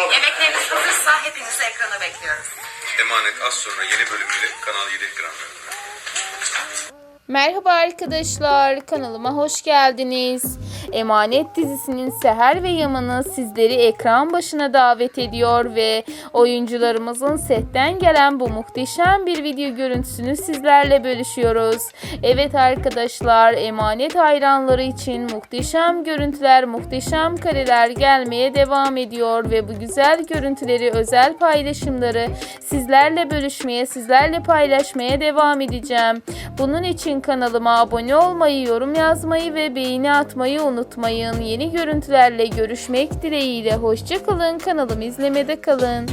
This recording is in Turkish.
Yemekleriniz hazırsa hepinizi ekrana bekliyoruz. Emanet az sonra yeni bölümüyle Kanal 7 ekranlarında. Merhaba arkadaşlar, kanalıma hoş geldiniz. Emanet dizisinin Seher ve Yaman'ı sizleri ekran başına davet ediyor ve oyuncularımızın setten gelen bu muhteşem bir video görüntüsünü sizlerle bölüşüyoruz. Evet arkadaşlar, Emanet hayranları için muhteşem görüntüler, muhteşem kareler gelmeye devam ediyor ve bu güzel görüntüleri, özel paylaşımları sizlerle bölüşmeye, sizlerle paylaşmaya devam edeceğim. Bunun için kanalıma abone olmayı, yorum yazmayı ve beğeni atmayı unutmayın. Yeni görüntülerle görüşmek dileğiyle. Hoşçakalın. Kanalımı izlemede kalın.